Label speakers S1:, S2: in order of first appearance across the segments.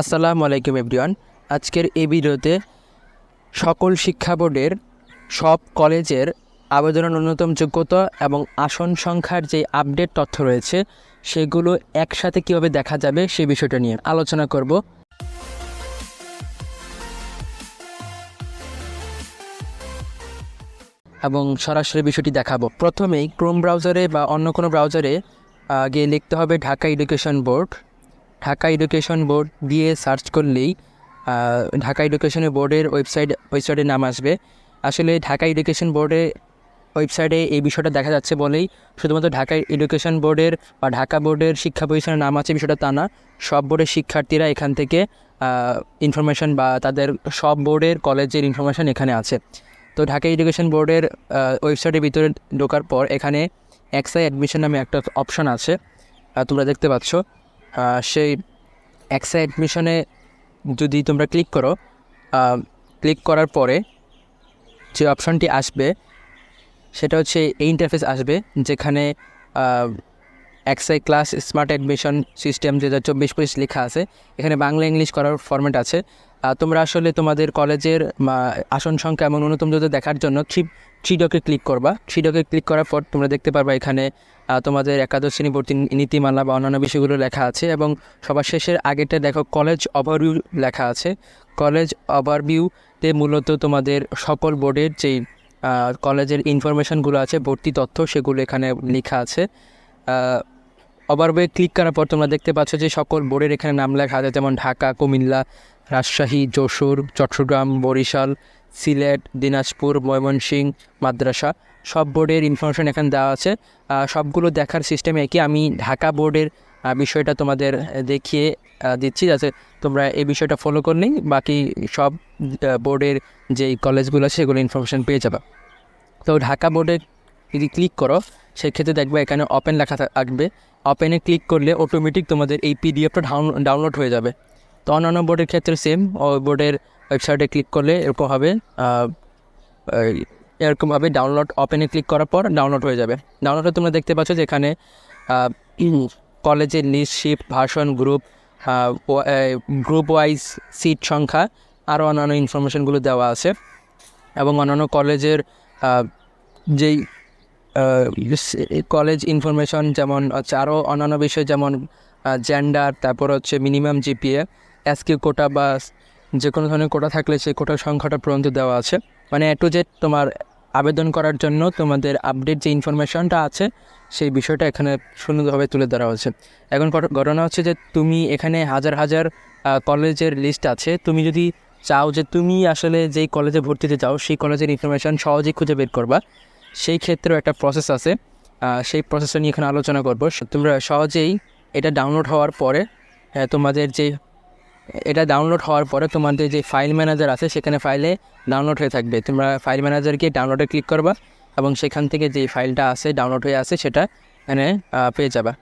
S1: আসসালামু আলাইকুম এভরিওয়ান। আজকের এই ভিডিওতে সকল শিক্ষা বোর্ডের সব কলেজের আবেদনের ন্যূনতম যোগ্যতা এবং আসন সংখ্যার যে আপডেট তথ্য রয়েছে, সেগুলো একসাথে কীভাবে দেখা যাবে সে বিষয়টা নিয়ে আলোচনা করব। এবং সরাসরি বিষয়টি দেখাবো। প্রথমেই ক্রোম ব্রাউজারে বা অন্য কোনো ব্রাউজারে গিয়ে লিখতে হবে Dhaka education board Dhaka education board দিয়ে সার্চ করলেই ঢাকা এডুকেশন বোর্ডের ওয়েবসাইট ওয়েবসাইটের নাম আসবে। আসলে ঢাকা এডুকেশন বোর্ডে ওয়েবসাইটে এই বিষয়টা দেখা যাচ্ছে বলেই শুধুমাত্র ঢাকা এডুকেশন বোর্ডের বা ঢাকা বোর্ডের শিক্ষা প্রতিষ্ঠানের নাম আছে বিষয়টা তা না। সব বোর্ডের শিক্ষার্থীরা এখান থেকে ইনফরমেশন বা তাদের সব বোর্ডের কলেজের ইনফরমেশন এখানে আছে। তো ঢাকা এডুকেশন বোর্ডের ওয়েবসাইটের ভিতরে ঢোকার পর এখানে এক্সআই অ্যাডমিশন নামে একটা অপশন আছে। তোমরা দেখতে পাচ্ছ। সেই এক্সা অ্যাডমিশনে যদি তোমরা ক্লিক করো ক্লিক করার পরে যে অপশনটি আসবে, সেটা হচ্ছে এই ইন্টারফেস আসবে, যেখানে XI class smart admission system যে চব্বিশ পঁচিশ লেখা আছে। এখানে বাংলা ইংলিশ করার ফরম্যাট আছে। তোমরা আসলে তোমাদের কলেজের আসন সংখ্যা এবং ন্যূনতম যদি দেখার জন্য থ্রি ডকে ক্লিক করবা। থ্রি ডকে ক্লিক করার পর তোমরা দেখতে পারবা এখানে তোমাদের একাদশ শ্রেণি ভর্তি নীতিমালা বা অন্যান্য বিষয়গুলো লেখা আছে এবং সবার শেষের আগেটা দেখো কলেজ ওভারভিউ লেখা আছে। কলেজ ওভারভিউতে মূলত তোমাদের সকল বোর্ডের যেই কলেজের ইনফরমেশনগুলো আছে, ভর্তি তথ্য সেগুলো এখানে লেখা আছে। ওভারভিউ ক্লিক করার পর তোমরা দেখতে পাচ্ছ যে সকল বোর্ডের এখানে নাম লেখা আছে, যেমন ঢাকা, কুমিল্লা রাজশাহী, যশোর, চট্টগ্রাম, বরিশাল, সিলেট, দিনাজপুর, ময়মনসিংহ, মাদ্রাসা সব বোর্ডের ইনফরমেশন এখানে দেওয়া আছে। সবগুলো দেখার সিস্টেম একই। আমি ঢাকা বোর্ডের বিষয়টা তোমাদের দেখিয়ে দিচ্ছি যাতে তোমরা এই বিষয়টা ফলো করলেই বাকি সব বোর্ডের যেই কলেজগুলো আছে সেগুলো ইনফরমেশন পেয়ে যাবে। তো ঢাকা বোর্ডে যদি ক্লিক করো, সেক্ষেত্রে দেখবে এখানে ওপেন লেখা থাকবে ওপেনে ক্লিক করলে অটোমেটিক তোমাদের এই পিডিএফটা ডাউন ডাউনলোড হয়ে যাবে। তো অন্যান্য বোর্ডের ক্ষেত্রে সেম ওই বোর্ডের ওয়েবসাইটে ক্লিক করলে এরকম হবে এরকমভাবে ডাউনলোড ওপেনে ক্লিক করার পর ডাউনলোড হয়ে যাবে। ডাউনলোডে তোমরা দেখতে পাচ্ছ যে এখানে কলেজের লিস্ট শিফট ভাষণ গ্রুপ গ্রুপ ওয়াইজ সিট সংখ্যা আরও অন্যান্য ইনফরমেশনগুলো দেওয়া আছে। এবং অন্যান্য কলেজের যেই কলেজ ইনফরমেশন যেমন হচ্ছে আরও অন্যান্য বিষয় যেমন জেন্ডার তারপর হচ্ছে মিনিমাম জিপিএ এসকিউ কোটা বা যে কোনো ধরনের কোটা থাকলে সেই কোটার সংখ্যাটা পর্যন্ত দেওয়া আছে। মানে এ টু জেড তোমার আবেদন করার জন্য তোমাদের আপডেট যে ইনফরমেশনটা আছে, সেই বিষয়টা এখানে সুন্দরভাবে তুলে ধরা হয়েছে। এখন ঘট- ঘটনা হচ্ছে যে তুমি এখানে হাজার হাজার কলেজের লিস্ট আছে। তুমি যদি চাও যে তুমি আসলে যেই কলেজে ভর্তিতে চাও সেই কলেজের ইনফরমেশন সহজেই খুঁজে বের করবা। সেই ক্ষেত্রেও একটা প্রসেস আছে। সেই প্রসেসটা নিয়ে এখানে আলোচনা করব। তোমরা সহজেই এটা ডাউনলোড হওয়ার পরে তোমাদের যে এটা ডাউনলোড হওয়ার পরে তোমাদের যে ফাইল ম্যানেজার আছে, সেখানে ফাইলে ডাউনলোড হয়ে থাকবে। তোমরা ফাইল ম্যানেজারকে ডাউনলোডে ক্লিক করবা এবং সেখান থেকে যে ফাইলটা আছে ডাউনলোড হয়ে আছে, সেটা এখানে পেয়ে যাবা।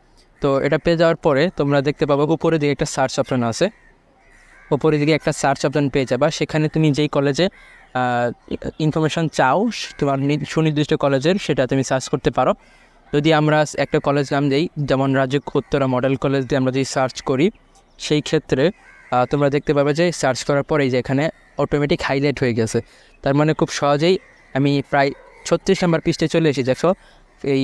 S1: তো এটা পেয়ে যাওয়ার পরে তোমরা দেখতে পাবো উপরে দিকে একটা সার্চ অপশন আছে। উপরে দিকে একটা সার্চ অপশন পেয়ে যাবা। সেখানে তুমি যেই কলেজে ইনফরমেশন চাও, তোমার সুনির্দিষ্ট কলেজের সেটা তুমি সার্চ করতে পারো। যদি আমরা একটা কলেজ নাম দিই, যেমন রাজ্য উত্তরা মডেল কলেজ দিয়ে আমরা যদি সার্চ করি, সেই ক্ষেত্রে তোমরা দেখতে পাবে যে সার্চ করার পরেই যে এখানে অটোমেটিক হাইলাইট হয়ে গেছে। তার মানে খুব সহজেই আমি প্রায় ছত্রিশ নাম্বার পৃষ্ঠে চলে এসেছি। দেখো, এই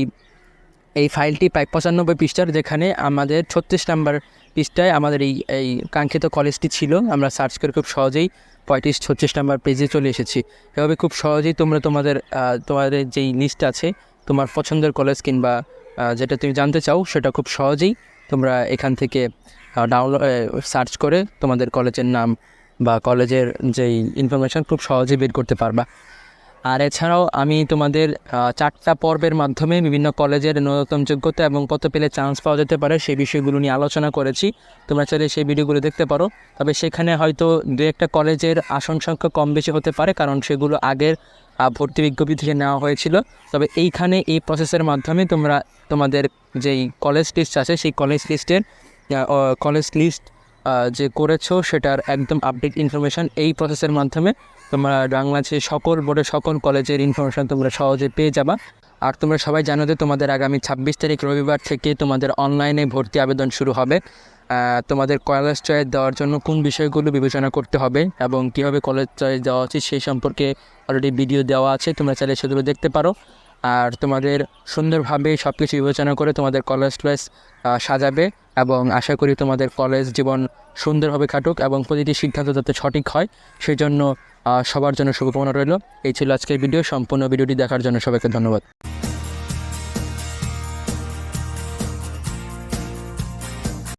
S1: এই ফাইলটি প্রায় পঁচানব্বই পৃষ্ঠার, যেখানে আমাদের ছত্রিশ নাম্বার পৃষ্ঠায় আমাদের এই এই কাঙ্ক্ষিত কলেজটি ছিল। আমরা সার্চ করে খুব সহজেই পঁয়ত্রিশ, ছত্রিশ নাম্বার পেজে চলে এসেছি। এভাবে খুব সহজেই তোমরা তোমাদের তোমাদের যেই লিস্ট আছে, তোমার পছন্দের কলেজ কিংবা যেটা তুমি জানতে চাও, সেটা খুব সহজেই তোমরা এখান থেকে ডাউনলোড সার্চ করে তোমাদের কলেজের নাম বা কলেজের যেই ইনফরমেশন খুব সহজেই বের করতে পারবা। আর এছাড়াও আমি তোমাদের চারটা পর্বের মাধ্যমে বিভিন্ন কলেজের ন্যূনতম যোগ্যতা এবং কত পেলে চান্স পাওয়া যেতে পারে, সেই বিষয়গুলো নিয়ে আলোচনা করেছি। তোমরা চাইলে সেই ভিডিওগুলো দেখতে পারো। তবে সেখানে হয়তো দু একটা কলেজের আসন সংখ্যা কম বেশি হতে পারে, কারণ সেগুলো আগের ভর্তি বিজ্ঞপ্তি থেকে নেওয়া হয়েছিল। তবে এইখানে এই প্রসেসের মাধ্যমে তোমরা তোমাদের যেই কলেজ লিস্ট আছে, সেই কলেজ লিস্টের কলেজ লিস্ট যে করেছ সেটার একদম আপডেট ইনফরমেশান এই প্রসেসের মাধ্যমে তোমরা বাংলাদেশের সকল বোর্ডের সকল কলেজের ইনফরমেশান তোমরা সহজে পেয়ে যাবা। আর তোমরা সবাই জানো যে তোমাদের আগামী ছাব্বিশ তারিখ রবিবার থেকে তোমাদের অনলাইনে ভর্তি আবেদন শুরু হবে। তোমাদের কলেজ চয়েস দেওয়ার জন্য কোন বিষয়গুলো বিবেচনা করতে হবে এবং কীভাবে কলেজ চয়েস দেওয়া উচিত সেই সম্পর্কে অলরেডি ভিডিও দেওয়া আছে, তোমরা চাইলে সেগুলো দেখতে পারো। আর তোমাদের সুন্দরভাবে সব কিছু বিবেচনা করে তোমাদের কলেজ চয়েস সাজাবে। এবং আশা করি তোমাদের কলেজ জীবন সুন্দরভাবে কাটুক এবং প্রতিটি সিদ্ধান্ত যাতে সঠিক হয় সেই জন্য সবার জন্য শুভকামনা রইল। এই ছিল আজকের ভিডিও সম্পূর্ণ ভিডিওটি দেখার জন্য সবাইকে ধন্যবাদ।